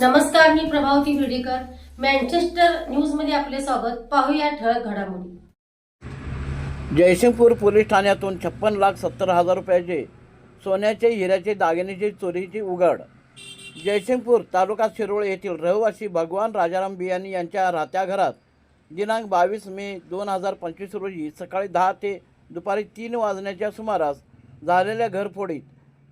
नमस्कार मी प्रभावती भिडेकर मँचेस्टर न्यूजमध्ये आपले स्वागत. पाहूया ठळक घडामोडी. जयसिंगपूर पोलीस ठाण्यातून छप्पन लाख सत्तर हजार रुपयाचे सोन्याचे हिऱ्याचे दागिन्याची चोरीची उघड. जयसिंगपूर तालुका शिरोळ येथील रहिवासी भगवान राजाराम बियाणी यांच्या राहत्या घरात दिनांक बावीस मे दोन हजार पंचवीस रोजी सकाळी दहा ते दुपारी तीन वाजण्याच्या सुमारास झालेल्या घरफोडीत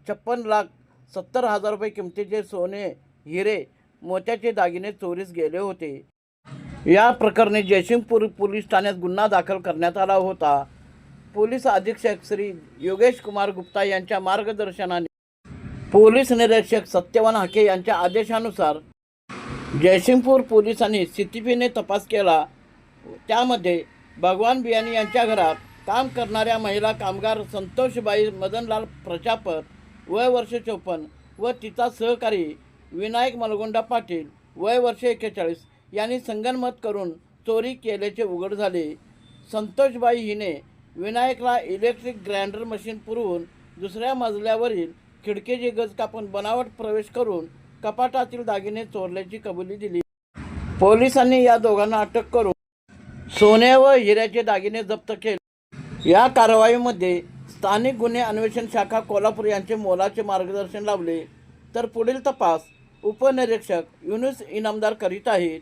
छप्पन लाख सत्तर हजार रुपये किमतीचे सोने हिरे मोत्याचे दागिने चोरीस गेले होते. या प्रकरणी जयसिंगपूर पोलीस ठाण्यात गुन्हा दाखल करण्यात आला होता. पोलीस अधीक्षक श्री योगेश कुमार गुप्ता यांच्या मार्गदर्शनाने पोलीस निरीक्षक सत्यवान हाके यांच्या आदेशानुसार जयसिंगपूर पोलिसांनी स्थितीपीने तपास केला. त्यामध्ये भगवान बियाणी यांच्या घरात काम करणाऱ्या महिला कामगार संतोषबाई मदनलाल प्रजापत वय वर्ष चोपन्न व तिचा सहकारी विनायक मलगोंडा पाटील वय वर्ष एक्केचाळीस यांनी संगनमत करून चोरी केल्याचे उघड झाले. संतोषबाई हिने विनायकला इलेक्ट्रिक ग्राइंडर मशीन पुरवून दुसऱ्या मजल्यावरील खिडकीची गज कापून बनावट प्रवेश करून कपाटातील दागिने चोरल्याची कबुली दिली. पोलिसांनी या दोघांना अटक करून सोने व हिऱ्याचे दागिने जप्त केले. या कारवाईमध्ये स्थानिक गुन्हे अन्वेषण शाखा कोल्हापूर यांचे मोलाचे मार्गदर्शन लावले तर पुढील तपास उपनिरीक्षक युनुस इनामदार करीत आहेत.